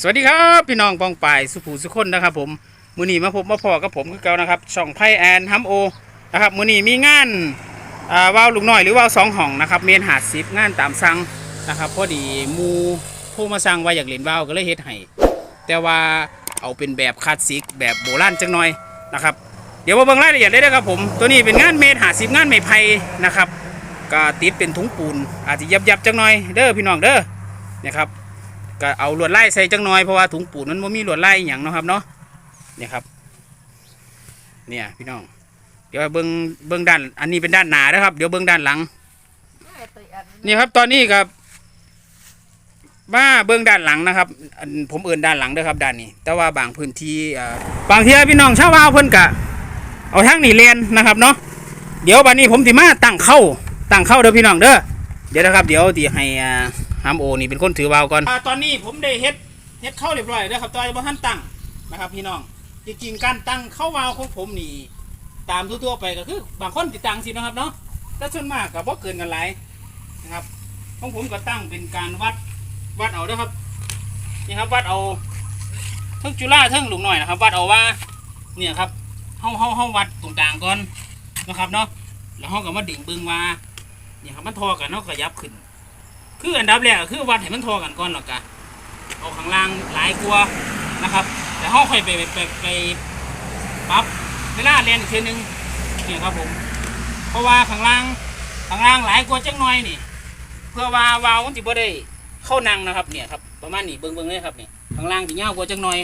สวัสดีครับพี่น้องปองป่ายสุภูสุคนนะครับ ผมมือนีมาพบมาพอกับผมคือเก่านะครับช่องไพแอนฮัมโอนะครับมือนีมีงานอ่าว่าวลูกน้อยหรือว่าวสองห้องนะครับเมนหาดซิปงานตามสั่งนะครับพอดีมูผู้มาสั่งว่าอยากเล่นว่าวก็เลยเฮ็ดให้แต่ว่าเอาเป็นแบบคลาสสิกแบบโบราณจังหน่อยนะครับเดี๋ยวมาเบิ่งรายละเอียดได้เลยครับผมตัวนี้เป็นงานเมนหาดซิปงานไม้ไผ่นะครับก็ติดเป็นถุงปูนอาจจะยับยับจังหน่อยเด้อพี่น้องเด้อนะครับ ก็เอาลวดไล่ใส่จังน้อยเพราะว่าถุงปูนมันไม่มีลวดไล่อย่างเนาะครับเนาะเนี่ยครับ เนี่ยพี่น้อง เดี๋ยวเบิ้งเบิ้งด้าน อันนี้เป็นด้านหนานะครับ เดี๋ยวเบิ้งด้านหลังนี่ครับตอนนี้ครับมาเบื้องด้านหลังนะครับ ผมเอื่นด้านหลังด้อครับด้านนี้ แต่ว่าบางพื้นที่บางที่พี่น้องชาวบ้านเพิ่นกะ เอาทางนี่เลนนะครับเนาะเดี๋ยวบัดนี้ผมสิมาตั้งเข้าตั้งเข้าเด้อพี่น้องเด้อเดี๋ยวนะครับ เดี๋ยวที่ให้ อ่าฮัมโอนี่เป็นคนถือวาวก่อนตอนนี้ผมได้เฮ็ดเฮ็ดเข้าเรียบร้อยแล้วครับตอนนี้บ่ทันตั้งนะครับพี่น้องจริงๆการตั้งเข้าวาวของผมนี่ตามทั่วๆไปก็คือบางคนติดตั้งสินะครับเนาะแต่ส่วนมากก็บ่เกินกันหลายนะครับของผมก็ตั้งเป็นการวัดวัดเอาเด้อครับนี่ครับวัดเอาทั้งจุฬาทั้งหลุมหน่อยนะครับวัดเอาว่าเนี่ยครับเฮาเฮาเฮาวัดตรงกลางก่อนนะครับเนาะแล้วเฮาก็มาดิ่งเบิ่งว่าเนี่ยครับมันทอกันเนาะก็ยับขึ้น คืออันดับแรกคือวัดให้มันทอกันก่อนหรอกกะเอาข้างล่างหลายกลัวนะครับแล้วเฮาค่อยไปไปไปไปปรับเวลาเรียนอีกทีหนึงเนี่ยครับผม เพราะว่าข้างล่างข้างล่างหลายกว่าจังหน่อยนี่ เพื่อว่าวาวมันสิบ่ได้เข้านั่งนะครับเนี่ยครับประมาณนี้เบิ่งเบิ่งเลยครับเนี่ยข้างล่างสิยากว่าจังหน่อย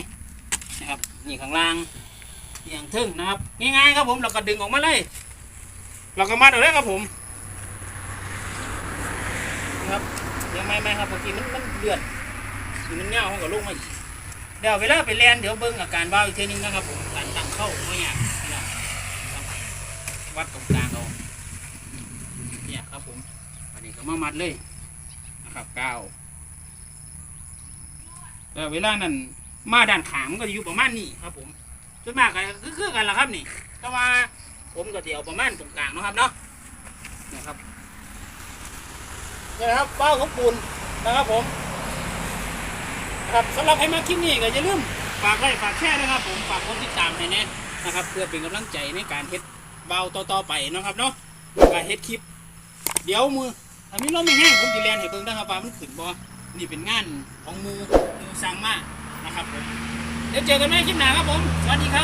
นะครับนี่ข้างล่างอย่างทึ่งนะครับง่ายๆครับผมเราก็ดึงออกมาเลย เราก็มัดเอาเลยครับผมนะครับ ยังไม่ไม่ครับเมื่อกี้มันมันเดือดมันเงาเขาก็ลงมาอีกเดี๋ยวเวลาไปเรียนเดี๋ยวเบิ้งอาการว่าวอีกทีนึงนะครับผมการตั้งเข้าไม่ยากพี่น้องวัดตรงกลางเอาเนี่ยครับผมอันนี้ก็มามัดเลยนะครับก้าวแล้วเวลานั้นมาด้านขางมันก็อยู่ประมาณนี้ครับผมส่วนมากก็คือคือกันละครับนี่แต่ว่าผมก็เดี๋ยวประมาณตรงกลางนะครับเนาะนะครับ นี่นะครับเป้าของปูนนะครับผมครับสำหรับใครมาคลิปนี้ก็อย่าลืมฝากไลค์ฝากแชร์นะครับ ผมฝากกดติดตามให้แน่นะครับเพื่อเป็นกำลังใจในการเฮ็ดเบาต่อๆไปนะครับเนาะการเฮ็ดคลิป เดี๋ยวมือถ้ามีลมไม่แห้งผมจะเรียนให้เบิ่งนะครับว่ามันขึ้นบ่นี่เป็นงานของมูหมูสั่งมานะครับผมเดี๋ยวเจอกันใหม่คลิปหน้าครับผมสวัสดีครับ